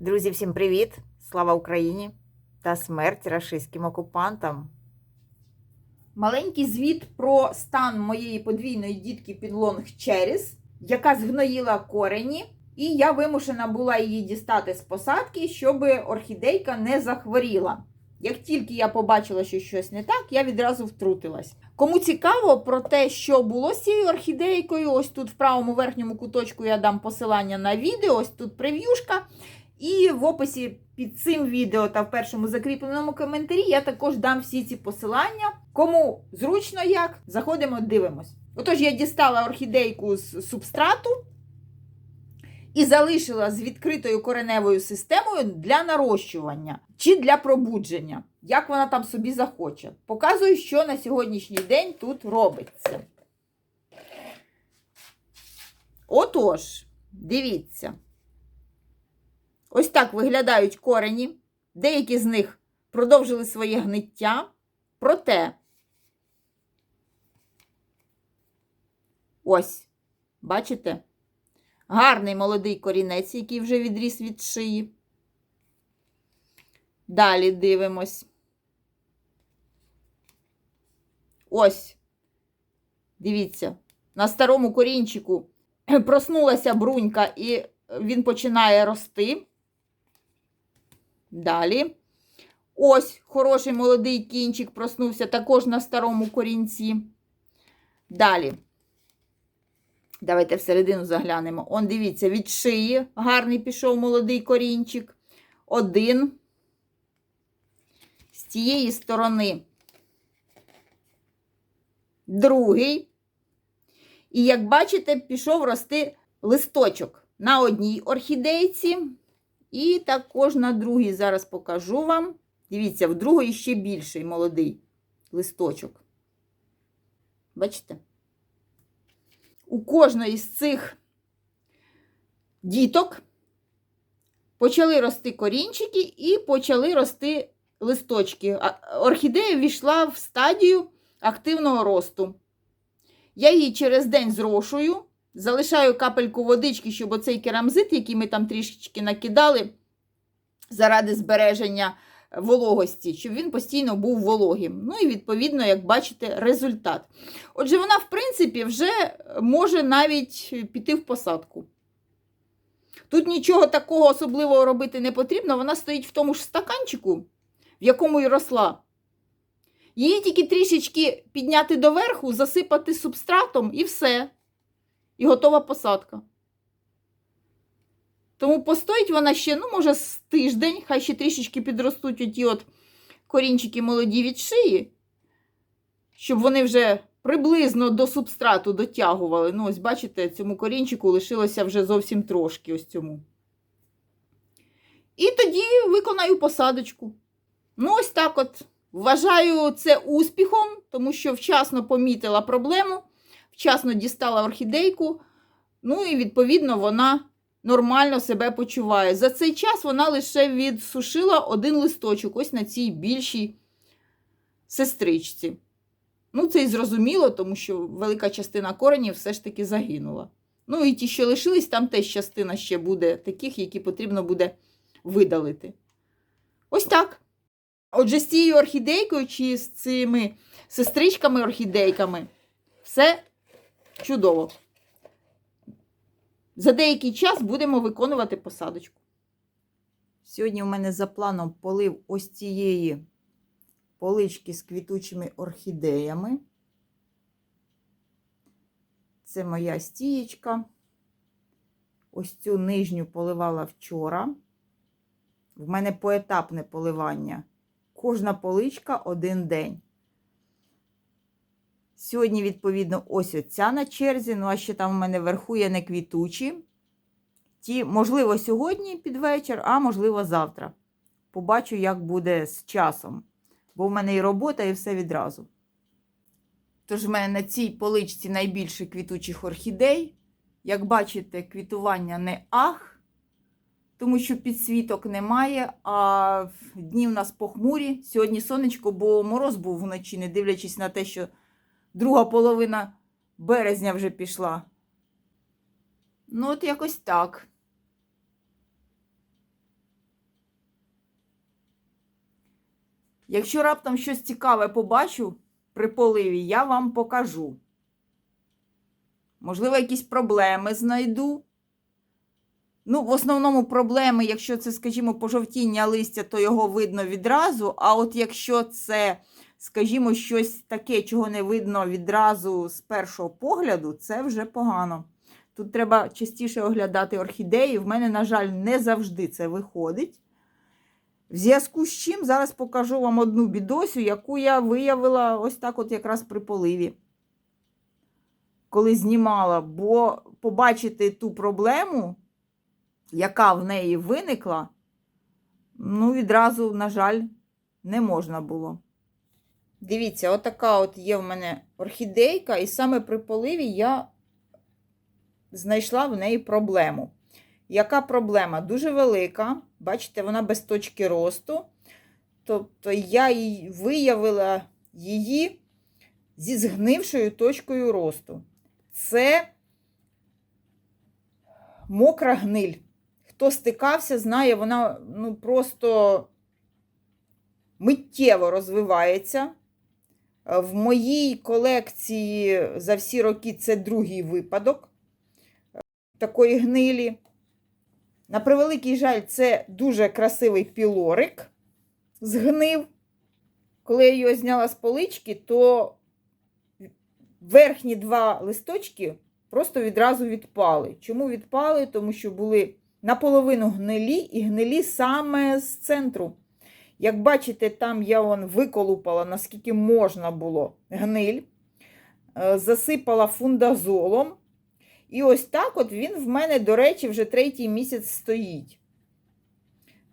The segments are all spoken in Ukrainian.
Друзі, всім привіт! Слава Україні та смерть рашистським окупантам. Маленький звіт про стан моєї подвійної дітки підлонг Черіс, яка згноїла корені, і я вимушена була її дістати з посадки, щоб орхідейка не захворіла. Як тільки я побачила, що щось не так, я відразу втрутилась. Кому цікаво про те, що було з цією орхідейкою, ось тут в правому верхньому куточку я дам посилання на відео, ось тут прев'юшка. І в описі під цим відео та в першому закріпленому коментарі я також дам всі ці посилання. Кому зручно як, заходимо, дивимось. Отож, я дістала орхідейку з субстрату і залишила з відкритою кореневою системою для нарощування чи для пробудження, як вона там собі захоче. Показую, що на сьогоднішній день тут робиться. Отож, дивіться. Ось так виглядають корені. Деякі з них продовжили своє гниття. Проте, ось, бачите? Гарний молодий корінець, який вже відріс від шиї. Далі дивимось. Ось, дивіться, на старому корінчику проснулася брунька, і він починає рости. Далі. Ось хороший молодий кінчик проснувся також на старому корінці. Далі. Давайте всередину заглянемо. Он, дивіться, від шиї гарний пішов молодий корінчик. Один. З тієї сторони другий. І, як бачите, пішов рости листочок на одній орхідейці. І також на другій зараз покажу вам. Дивіться, в другої ще більший молодий листочок. Бачите? У кожної з цих діток почали рости корінчики і почали рости листочки. Орхідея війшла в стадію активного росту. Я її через день зрошую. Залишаю капельку водички, щоб оцей керамзит, який ми там трішечки накидали, заради збереження вологості, щоб він постійно був вологим. Ну і, відповідно, як бачите, результат. Отже, вона, в принципі, вже може навіть піти в посадку. Тут нічого такого особливого робити не потрібно, вона стоїть в тому ж стаканчику, в якому й росла. Її тільки трішечки підняти доверху, засипати субстратом і все і готова посадка. Тому постоїть вона ще, ну, може, з тиждень, хай ще трішечки підростуть оті от корінчики молоді від шиї, щоб вони вже приблизно до субстрату дотягували. Ну, ось, бачите, цьому корінчику лишилося вже зовсім трошки ось цьому. І тоді виконаю посадочку. Ну, ось так от. Вважаю це успіхом, тому що вчасно помітила проблему вчасно дістала орхідейку, ну і, відповідно, вона нормально себе почуває. За цей час вона лише відсушила один листочок, ось на цій більшій сестричці. Ну, це і зрозуміло, тому що велика частина коренів все ж таки загинула. Ну, і ті, що лишились, там теж частина ще буде таких, які потрібно буде видалити. Ось так. Отже, з цією орхідейкою чи з цими сестричками-орхідейками все Чудово. За деякий час будемо виконувати посадочку. Сьогодні у мене за планом полив ось цієї полички з квітучими орхідеями. Це моя стієчка. Ось цю нижню поливала вчора. В мене поетапне поливання. Кожна поличка один день. Сьогодні, відповідно, ось оця на черзі. Ну, а ще там у мене вверху є не квітучі. Ті, можливо, сьогодні під вечір, а можливо, завтра. Побачу, як буде з часом. Бо в мене і робота, і все відразу. Тож, в мене на цій поличці найбільше квітучих орхідей. Як бачите, квітування не ах, тому що підсвіток немає, а дні в нас похмурі. Сьогодні сонечко, бо мороз був вночі, не дивлячись на те, що друга половина березня вже пішла. Ну, от якось так. Якщо раптом щось цікаве побачу при поливі, я вам покажу. Можливо, якісь проблеми знайду. Ну, в основному проблеми, якщо це, скажімо, пожовтіння листя, то його видно відразу. А от якщо це, скажімо, щось таке, чого не видно відразу з першого погляду, це вже погано. Тут треба частіше оглядати орхідеї. В мене, на жаль, не завжди це виходить. В зв'язку з чим зараз покажу вам одну бідосю, яку я виявила ось так, от якраз при поливі. Коли знімала, бо побачити ту проблему, яка в неї виникла, ну, відразу, на жаль, не можна було. Дивіться, отака от є в мене орхідейка, і саме при поливі я знайшла в неї проблему. Яка проблема? Дуже велика. Бачите, вона без точки росту. Тобто я її виявила її зі згнившою точкою росту. Це мокра гниль. Хто стикався, знає, вона ну, просто миттєво розвивається. В моїй колекції за всі роки це другий випадок такої гнилі. На превеликий жаль, це дуже красивий пілорик згнив. Коли я його зняла з полички, то верхні два листочки просто відразу відпали. Чому відпали? Тому що були наполовину гнилі і гнилі саме з центру. Як бачите, там я вон виколупала, наскільки можна було гниль, е, засипала фундазолом. І ось так от він в мене, до речі, вже третій місяць стоїть.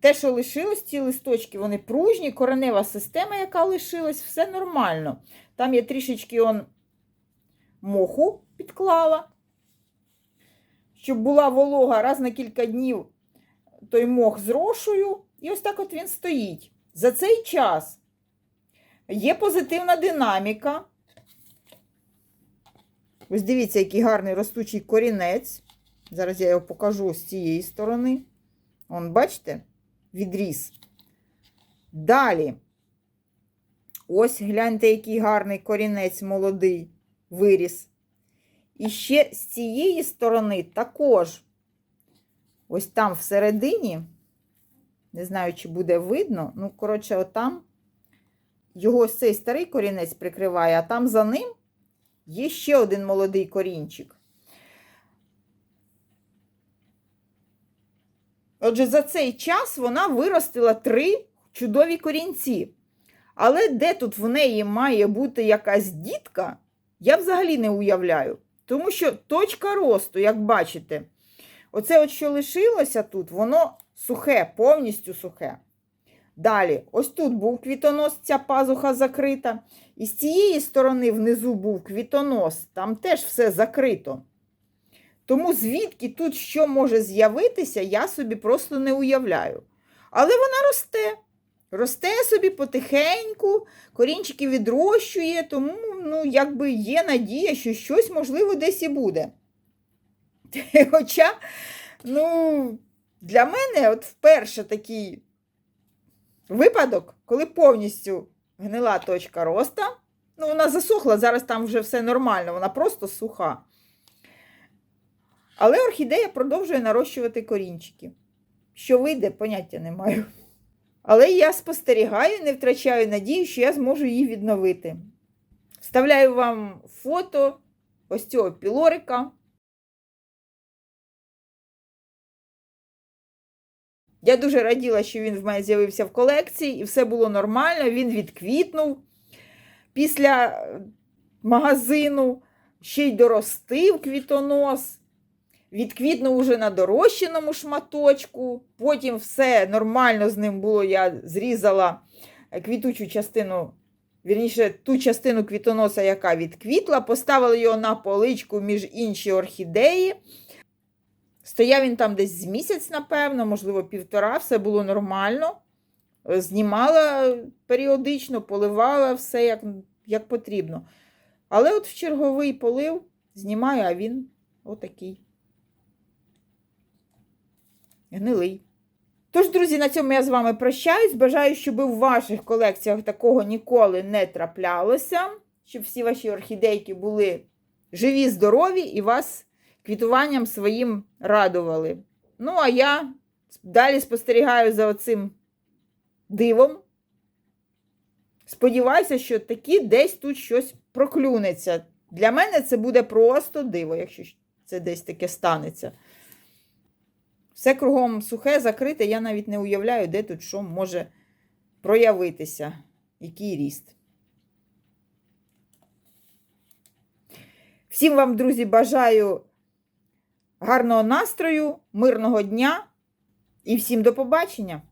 Те, що лишилось, ці листочки, вони пружні, коренева система, яка лишилась, все нормально. Там я трішечки он моху підклала, щоб була волога раз на кілька днів той мох зрошую. І ось так от він стоїть. За цей час є позитивна динаміка. Ось дивіться, який гарний ростучий корінець. Зараз я його покажу з цієї сторони. Вон, бачите, відріс. Далі. Ось гляньте, який гарний корінець молодий виріс. І ще з цієї сторони також, ось там всередині, не знаю, чи буде видно, ну, коротше, отам його цей старий корінець прикриває, а там за ним є ще один молодий корінчик. Отже, за цей час вона виростила три чудові корінці. Але де тут в неї має бути якась дітка, я взагалі не уявляю. Тому що точка росту, як бачите, оце, от що лишилося тут, воно сухе, повністю сухе. Далі, ось тут був квітонос, ця пазуха закрита. І з цієї сторони внизу був квітонос, там теж все закрито. Тому звідки тут що може з'явитися, я собі просто не уявляю. Але вона росте. Росте собі потихеньку, корінчики відрощує, тому ну, якби є надія, що щось, можливо, десь і буде. Хоча, ну, для мене от вперше такий випадок, коли повністю гнила точка роста, ну, вона засохла, зараз там вже все нормально, вона просто суха. Але орхідея продовжує нарощувати корінчики. Що вийде, поняття не маю. Але я спостерігаю, не втрачаю надію, що я зможу її відновити. Вставляю вам фото ось цього пілорика. Я дуже раділа, що він в мене з'явився в колекції, і все було нормально. Він відквітнув після магазину, ще й доростив квітонос. Відквітнув уже на дорощеному шматочку. Потім все нормально з ним було. Я зрізала квітучу частину, вірніше, ту частину квітоноса, яка відквітла, поставила його на поличку між інші орхідеї. Стояв він там десь з місяць, напевно, можливо, півтора, все було нормально. Знімала періодично, поливала все як, як потрібно. Але от в черговий полив знімаю, а він отакий. Гнилий. Тож, друзі, на цьому я з вами прощаюсь. Бажаю, щоб у ваших колекціях такого ніколи не траплялося, щоб всі ваші орхідейки були живі, здорові і вас квітуванням своїм радували. Ну, а я далі спостерігаю за оцим дивом. Сподіваюся, що таки десь тут щось проклюнеться. Для мене це буде просто диво, якщо це десь таке станеться. Все кругом сухе, закрите, я навіть не уявляю, де тут що може проявитися, який ріст. Всім вам, друзі, бажаю гарного настрою, мирного дня і всім до побачення!